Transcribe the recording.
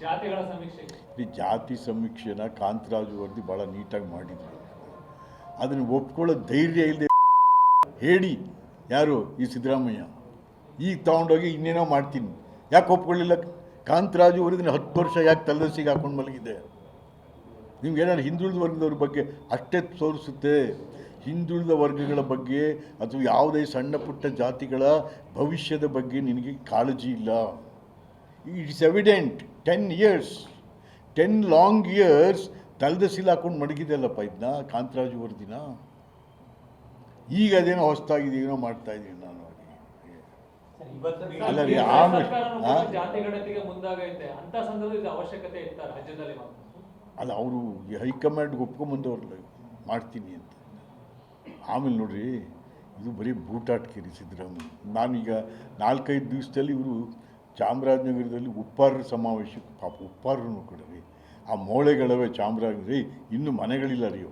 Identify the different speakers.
Speaker 1: ಜಾತಿಗಳ ಸಮೀಕ್ಷೆ
Speaker 2: ಈ ಜಾತಿ ಸಮೀಕ್ಷೆನ ಕಾಂತರಾಜು ವರದಿ ಭಾಳ ನೀಟಾಗಿ ಮಾಡಿದ್ರು. ಅದನ್ನು ಒಪ್ಕೊಳ್ಳೋ ಧೈರ್ಯ ಇಲ್ಲದೆ ಹೇಳಿ. ಯಾರು? ಈ ಸಿದ್ದರಾಮಯ್ಯ. ಈಗ ತಗೊಂಡೋಗಿ ಇನ್ನೇನೋ ಮಾಡ್ತೀನಿ. ಯಾಕೆ ಒಪ್ಕೊಳ್ಳಿಲ್ಲ? ಕಾಂತರಾಜು ವರದಿನ ಹತ್ತು ವರ್ಷ ಯಾಕೆ ತಲೆದಸಿಗೆ ಹಾಕೊಂಡು ಮಲಗಿದೆ? ನಿಮ್ಗೆ ಏನಾದ್ರು ಹಿಂದುಳಿದ ವರ್ಗದವ್ರ ಬಗ್ಗೆ ಅಷ್ಟೇ ತೋರಿಸುತ್ತೆ. ಹಿಂದುಳಿದ ವರ್ಗಗಳ ಬಗ್ಗೆ ಅಥವಾ ಯಾವುದೇ ಸಣ್ಣ ಪುಟ್ಟ ಜಾತಿಗಳ ಭವಿಷ್ಯದ ಬಗ್ಗೆ ನಿನಗೆ ಕಾಳಜಿ ಇಲ್ಲ. It's evident ten years ten long years ತಲೆದಸಿಲ್ ಹಾಕೊಂಡು ಮಡಗಿದೆಯಲ್ಲಪ್ಪ ಇದನ್ನ ಕಾಂತರಾಜು ವರದಿನ ಈಗ ಅದೇನೋ ಹೊಸ್ತಾಗಿದೆ ಏನೋ ಮಾಡ್ತಾ ಇದ್ದೀನಿ ನಾನು ಅಲ್ಲ ರೀ, ಆಮೇಲೆ- ಅಲ್ಲ ಅವರು ಹೈಕಮಾಂಡ್ಗೆ ಒಪ್ಕೊಂಬಂದವ್ರಲ್ಲ ಮಾಡ್ತೀನಿ ಅಂತ. ಆಮೇಲೆ ನೋಡ್ರಿ ಇದು ಬರೀ ಬೂಟಾಟ್ ಸಿದ್ದರಾಮಯ್ಯ. ನಾನೀಗ ನಾಲ್ಕೈದು ದಿವಸದಲ್ಲಿ ಇವರು ಚಾಮರಾಜನಗರದಲ್ಲಿ ಉಪ್ಪಾರರ ಸಮಾವೇಶಕ್ಕೆ ಪಾಪ ಉಪ್ಪಾರರು ಕೂಡ ಆ ಮೋಳೆಗಳವೇ ಚಾಮರಾಜ ರೀ ಇನ್ನೂ ಮನೆಗಳಿಲ್ಲ ರೀ